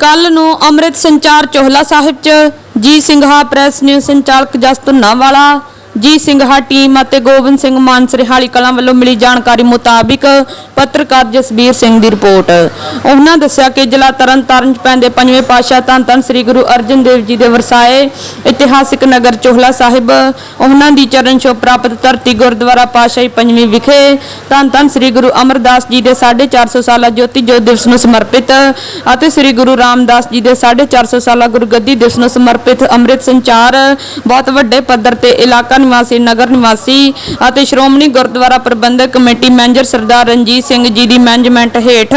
ਕੱਲ ਨੂੰ ਅੰਮ੍ਰਿਤ ਸੰਚਾਰ ਚੋਹਲਾ ਸਾਹਿਬ ਚ ਜੀ ਸਿੰਘਾ ਪ੍ਰੈਸ ਨਿਊਜ਼ ਸੰਚਾਲਕ ਜਸਤੁਨਾ ਵਾਲਾ ਜੀ ਸਿੰਘਾ ਟੀਮ ਅਤੇ ਗੋਬਿੰਦ ਸਿੰਘ ਮਾਨ ਕਲਾਂ ਵੱਲੋਂ ਮਿਲੀ ਜਾਣਕਾਰੀ ਮੁਤਾਬਿਕ ਪੱਤਰਕਾਰ ਜਸਬੀਰ ਸਿੰਘ ਦੀ ਰਿਪੋਰਟ। ਉਹਨਾਂ ਦੱਸਿਆ ਕਿ ਜ਼ਿਲ੍ਹਾ ਤਰਨਤਾਰਨ ਚ ਪੈਂਦੇ ਪੰਜਵੇਂ ਪਾਤਸ਼ਾਹ ਧੰਨ ਧੰਨ ਸ੍ਰੀ ਗੁਰੂ ਅਰਜਨ ਦੇਵ ਜੀ ਦੇ ਵਰਸਾਏ ਇਤਿਹਾਸਿਕ ਨਗਰ ਚੋਹਲਾ ਸਾਹਿਬ, ਉਹਨਾਂ ਦੀ ਚਰਨ ਛੋਹ ਪ੍ਰਾਪਤ ਧਰਤੀ ਗੁਰਦੁਆਰਾ ਪਾਤਸ਼ਾਹੀ ਪੰਜਵੀਂ ਵਿਖੇ ਧੰਨ ਧੰਨ ਸ੍ਰੀ ਗੁਰੂ ਅਮਰਦਾਸ ਜੀ ਦੇ 450 ਸਾਲਾ ਜੋਤੀ ਜੋਤ ਦਿਵਸ ਨੂੰ ਸਮਰਪਿਤ ਅਤੇ ਸ੍ਰੀ ਗੁਰੂ ਰਾਮਦਾਸ ਜੀ ਦੇ 450 ਸਾਲਾ ਗੁਰਗੱਦੀ ਦਿਵਸ ਨੂੰ ਸਮਰਪਿਤ ਅੰਮ੍ਰਿਤ ਸੰਚਾਰ ਬਹੁਤ ਵੱਡੇ ਪੱਧਰ ਤੇ ਇਲਾਕਾ ਨਿਵਾਸੀ, ਨਗਰ ਨਿਵਾਸੀ ਅਤੇ ਸ਼੍ਰੋਮਣੀ ਗੁਰਦੁਆਰਾ ਪ੍ਰਬੰਧਕ ਕਮੇਟੀ ਮੈਨੇਜਰ ਸਰਦਾਰ ਰਣਜੀਤ ਸਿੰਘ ਜੀ ਦੀ ਮੈਨੇਜਮੈਂਟ ਹੇਠ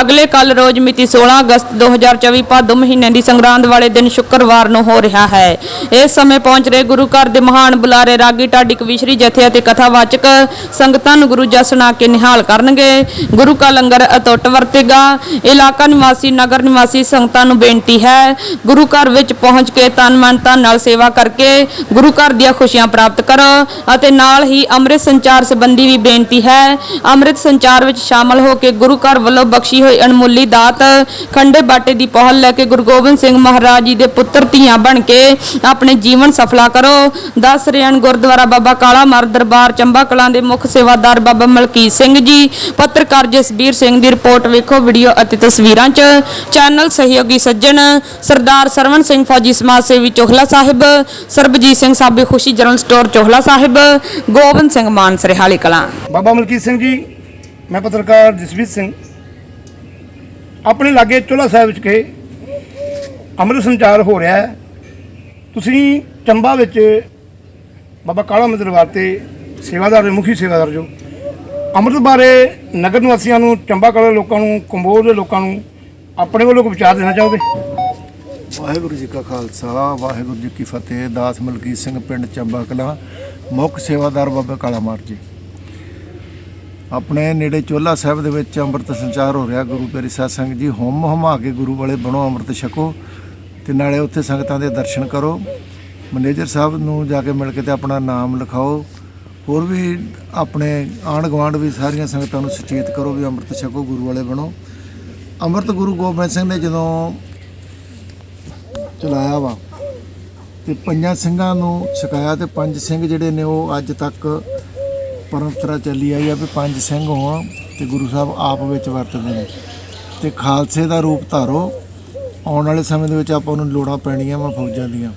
ਅਗਲੇ ਕੱਲ ਰੋਜ਼ ਮਿਤੀ 16 ਅਗਸਤ 2024 ਭਾਦੋ ਮਹੀਨੇ ਦੀ ਸੰਗਰਾਂਦ ਵਾਲੇ ਦਿਨ ਸ਼ੁੱਕਰਵਾਰ ਨੂੰ ਹੋ ਰਿਹਾ ਹੈ। ਇਸ ਸਮੇਂ ਪਹੁੰਚ ਰਹੇ ਗੁਰੂ ਘਰ ਦੇ ਮਹਾਨ ਬੁਲਾਰੇ ਰਾਗੀ ਢਾਡੀ ਕਵੀਸ਼ਰੀ, ਜਥੇ ਅਤੇ ਕਥਾਵਾਚਕ ਸੰਗਤਾਂ ਨੂੰ ਗੁਰੂ ਜਸਨਾ ਕੇ ਨਿਹਾਲ ਕਰਨਗੇ। ਗੁਰੂ ਕਾ ਲੰਗਰ ਅਤੁੱਟ ਵਰਤੇਗਾ। ਇਲਾਕਾ ਨਿਵਾਸੀ, ਨਗਰ ਨਿਵਾਸੀ ਸੰਗਤਾਂ ਨੂੰ ਬੇਨਤੀ ਹੈ, ਗੁਰੂ ਘਰ ਵਿੱਚ ਪਹੁੰਚ ਕੇ ਤਨ ਮਨ ਧਨ ਨਾਲ ਸੇਵਾ ਕਰਕੇ ਗੁਰੂ ਘਰ ਦੀਆਂ ਖੁਸ਼ੀਆਂ ਪ੍ਰਾਪਤ ਕਰੋ ਅਤੇ ਨਾਲ ਹੀ ਅੰਮ੍ਰਿਤ ਸੰਚਾਰ ਸੰਬੰਧੀ ਵੀ ਬੇਨਤੀ ਹੈ। ਅੰਮ੍ਰਿਤ ਸੰਚਾਰ ਵਿੱਚ ਸ਼ਾਮਲ ਹੋ ਕੇ ਗੁਰੂ ਘਰ ਵੱਲੋਂ ਬਖਸ਼ੀ ਹੋਈ ਅਣਮੁੱਲੀ ਦਾਤ ਖੰਡੇ ਬਾਟੇ ਦੀ ਪਹੁਲ ਲੈ ਕੇ ਗੁਰੂ ਗੋਬਿੰਦ ਸਿੰਘ ਮਹਾਰਾਜ ਜੀ ਦੇ ਪੁੱਤਰ ਧੀਆਂ ਬਣ ਕੇ ਆਪਣੇ ਜੀਵਨ ਸਫਲਾ ਕਰੋ। ਦਸ ਰਿਆਨ ਗੁਰਦੁਆਰਾ ਬਾਬਾ ਕਾਲਾ ਮਰ ਦਰਬਾਰ ਚੰਬਾ ਕਲਾਂ ਦੇ ਮੁੱਖ ਸੇਵਾਦਾਰ ਬਾਬਾ ਮਲਕੀਤ ਸਿੰਘ ਜੀ। ਪੱਤਰਕਾਰ ਜਸਬੀਰ ਸਿੰਘ ਦੀ ਰਿਪੋਰਟ ਵੇਖੋ ਵੀਡੀਓ ਅਤੇ ਤਸਵੀਰਾਂ 'ਚ। ਚੈਨਲ ਸਹਿਯੋਗੀ ਸੱਜਣ ਸਰਦਾਰ ਸਰਵਨ ਸਿੰਘ ਫੌਜੀ ਸਮਾਜ ਸੇਵੀ ਚੋਹਲਾ ਸਾਹਿਬ, ਸਰਬਜੀਤ ਸਿੰਘ ਸਾਬੇ ਖੁਸ਼ੀ ਜਨਰਲ ਸਟੋਰ ਚੋਹਲਾ ਸਾਹਿਬ, ਗੋਬਿੰਦ ਸਿੰਘ ਮਾਨ ਸਰਹਾਲੀ ਕਲਾਂ। ਬਾਬਾ ਮਲਕੀਤ ਸਿੰਘ ਜੀ, ਮੈਂ ਪੱਤਰਕਾਰ ਜਸਵੀਰ ਸਿੰਘ। ਆਪਣੇ ਲਾਗੇ ਚੋਲਾ ਸਾਹਿਬ ਵਿੱਚ ਕੇ ਅੰਮ੍ਰਿਤ ਸੰਚਾਰ ਹੋ ਰਿਹਾ ਹੈ। ਤੁਸੀਂ ਚੰਬਾ ਵਿੱਚ ਬਾਬਾ ਕਾਲਾ ਮੰਦਰ ਦਰਬਾਰ ਤੇ ਸੇਵਾਦਾਰ ਦੇ, ਮੁਖੀ ਸੇਵਾਦਾਰ ਜੋ, ਅੰਮ੍ਰਿਤ ਬਾਰੇ ਨਗਰ ਨਿਵਾਸੀਆਂ ਨੂੰ, ਚੰਬਾ ਕਲਾ ਲੋਕਾਂ ਨੂੰ, ਕੰਬੋਜ ਦੇ ਲੋਕਾਂ ਨੂੰ ਆਪਣੇ ਵੱਲੋਂ ਕੋਈ ਵਿਚਾਰ ਦੇਣਾ ਚਾਹੋਗੇ? ਵਾਹਿਗੁਰੂ ਜੀ ਕਾ ਖਾਲਸਾ, ਵਾਹਿਗੁਰੂ ਜੀ ਕੀ ਫਤਿਹ, ਦਾਸ ਮਲਕੀਤ ਸਿੰਘ ਪਿੰਡ ਚੰਬਾ ਕਲਾਂ, ਮੁੱਖ ਸੇਵਾਦਾਰ ਬਾਬਾ ਕਾਲਾ ਮਾਰ ਜੀ। ਆਪਣੇ ਨੇੜੇ ਚੋਲਾ ਸਾਹਿਬ ਦੇ ਵਿੱਚ ਅੰਮ੍ਰਿਤ ਸੰਚਾਰ ਹੋ ਰਿਹਾ, ਗੁਰੂ ਪਿਆਰੀ ਸਾਧ ਸੰਗਤ ਜੀ, ਹੁਮ ਹਮਾ ਕੇ ਗੁਰੂ ਵਾਲੇ ਬਣੋ ਅੰਮ੍ਰਿਤ ਛਕੋ ਤੇ ਨਾਲੇ ਉੱਥੇ ਸੰਗਤਾਂ ਦੇ ਦਰਸ਼ਨ ਕਰੋ। ਮੈਨੇਜਰ ਸਾਹਿਬ ਨੂੰ ਜਾ ਕੇ ਮਿਲ ਕੇ ਤੇ ਆਪਣਾ ਨਾਮ ਲਿਖਾਓ। ਹੋਰ ਵੀ ਆਪਣੇ ਆਂਢ ਗੁਆਂਢ ਵੀ ਸਾਰੀਆਂ ਸੰਗਤਾਂ ਨੂੰ ਸੁਚੇਤ ਕਰੋ ਵੀ ਅੰਮ੍ਰਿਤ ਛਕੋ, ਗੁਰੂ ਵਾਲੇ ਬਣੋ। ਅੰਮ੍ਰਿਤ ਗੁਰੂ ਗੋਬਿੰਦ ਸਿੰਘ ਨੇ ਜਦੋਂ ਚਲਾਇਆ ਵਾ। ਤੇ ਪੰਜਾਂ ਸਿੰਘਾਂ ਨੂੰ ਛਕਾਇਆ ਤੇ ਪੰਜ ਸਿੰਘ ਜਿਹੜੇ ਨੇ ਉਹ ਅੱਜ ਤੱਕ ਪਰੰਪਰਾ ਚੱਲੀ ਆਈ ਆ ਵੀ ਪੰਜ ਸਿੰਘ ਹੋਣ ਤੇ ਗੁਰੂ ਸਾਹਿਬ ਆਪ ਵਿੱਚ ਵਰਤਦੇ ਨੇ। ਤੇ ਖਾਲਸੇ ਦਾ ਰੂਪ ਧਾਰੋ। ਆਉਣ ਵਾਲੇ ਸਮੇਂ ਦੇ ਵਿੱਚ ਆਪਾਂ ਨੂੰ ਲੋੜਾਂ ਪੈਣੀਆਂ ਵਾ ਫੌਜਾਂ ਦੀਆਂ।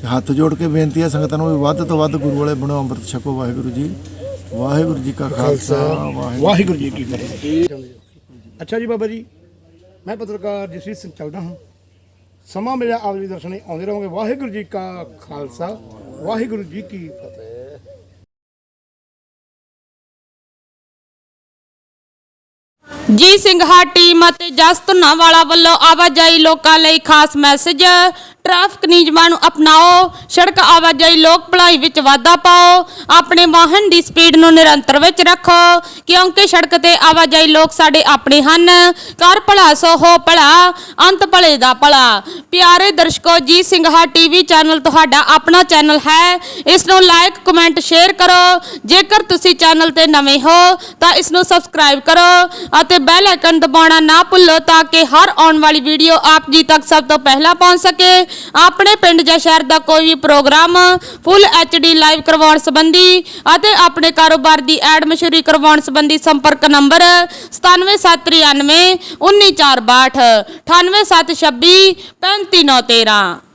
ਤੇ ਹੱਥ ਜੋੜ ਕੇ ਬੇਨਤੀ ਆ ਸੰਗਤਾਂ ਨੂੰ ਵੀ ਵੱਧ ਤੋਂ ਵੱਧ ਗੁਰੂ ਵਾਲੇ ਬਣੋ, ਅੰਮ੍ਰਿਤ ਛਕੋ, ਵਾਹਿਗੁਰੂ ਜੀ। ਵਾਹਿਗੁਰੂ ਜੀ ਕਾ ਖਾਲਸਾ ਵਾਹਿਗੁਰੂ ਵਾਹਿਗੁਰੂ ਜੀ ਕੀ ਫਤਿਹ। ਅੱਛਾ ਜੀ ਬਾਬਾ ਜੀ, ਮੈਂ ਪੱਤਰਕਾਰ ਜਸਵੀਰ ਸਿੰਘ ਚੱਲਦਾ ਹਾਂ। ਸਮਾਂ ਮਿਲਿਆ ਆਪ ਜੀ ਦਰਸ਼ਨੇ, ਆਉਂਦੇ ਰਹੋਗੇ। ਵਾਹਿਗੁਰੂ ਜੀ ਕਾ ਖਾਲਸਾ, ਵਾਹਿਗੁਰੂ ਜੀ ਕੀ ਫਤਿਹ। ਜੀ ਸਿੰਘਾ ਟੀਮ ਅਤੇ ਜਸ ਧੁੰਨਾਵਾਲਾ ਵੱਲੋਂ ਆਵਾਜਾਈ ਲੋਕਾਂ ਲਈ ਖਾਸ ਮੈਸੇਜ। ਟ੍ਰੈਫਿਕ ਨਿਯਮਾਂ ਨੂੰ ਅਪਣਾਓ, ਸੜਕਾਂ ਆਵਾਜਾਈ ਲੋਕ ਭਲਾਈ ਵਿੱਚ ਵਾਧਾ ਪਾਓ, ਆਪਣੇ ਵਾਹਨ ਦੀ ਸਪੀਡ ਨੂੰ ਨਿਰੰਤਰ ਵਿੱਚ ਰੱਖੋ, ਕਿਉਂਕਿ ਸੜਕ ਤੇ ਆਵਾਜਾਈ ਲੋਕ ਸਾਡੇ ਆਪਣੇ ਹਨ। ਕਰ ਭਲਾ ਸੋ ਹੋ ਭਲਾ, ਅੰਤ ਭਲੇ ਦਾ ਭਲਾ। ਪਿਆਰੇ ਦਰਸ਼ਕੋ, ਜੀ ਸਿੰਘਾ ਟੀਵੀ ਚੈਨਲ ਤੁਹਾਡਾ ਆਪਣਾ ਚੈਨਲ ਹੈ। ਇਸ ਨੂੰ ਲਾਈਕ ਕਮੈਂਟ, ਸ਼ੇਅਰ ਕਰੋ। ਜੇਕਰ ਤੁਸੀਂ ਚੈਨਲ ਤੇ ਨਵੇਂ ਹੋ, ਤਾਂ ਇਸ ਨੂੰ ਸਬਸਕ੍ਰਾਈਬ ਕਰੋ ਅਤੇ ਬੈਲ ਆਈਕਨ ਦਬਾਉਣਾ ਨਾ ਭੁੱਲੋ ਤਾਂ ਕਿ ਹਰ ਆਉਣ ਵਾਲੀ ਵੀਡੀਓ ਆਪ ਜੀ ਤੱਕ ਸਭ ਤੋਂ ਪਹਿਲਾਂ ਪਹੁੰਚ ਸਕੇ। ਆਪਣੇ ਪਿੰਡ ਜਾਂ ਸ਼ਹਿਰ ਦਾ ਕੋਈ ਵੀ ਪ੍ਰੋਗਰਾਮ ਕੰਮ ਫੁੱਲ ਐਚਡੀ ਲਾਈਵ ਕਰਵਾਉਣ ਸੰਬੰਧੀ ਅਤੇ ਆਪਣੇ ਕਾਰੋਬਾਰ ਦੀ ਐਡ ਮਸ਼ਹੂਰੀ ਕਰਵਾਉਣ ਸੰਬੰਧੀ ਸੰਪਰਕ ਨੰਬਰ 97793 19462 98726 35913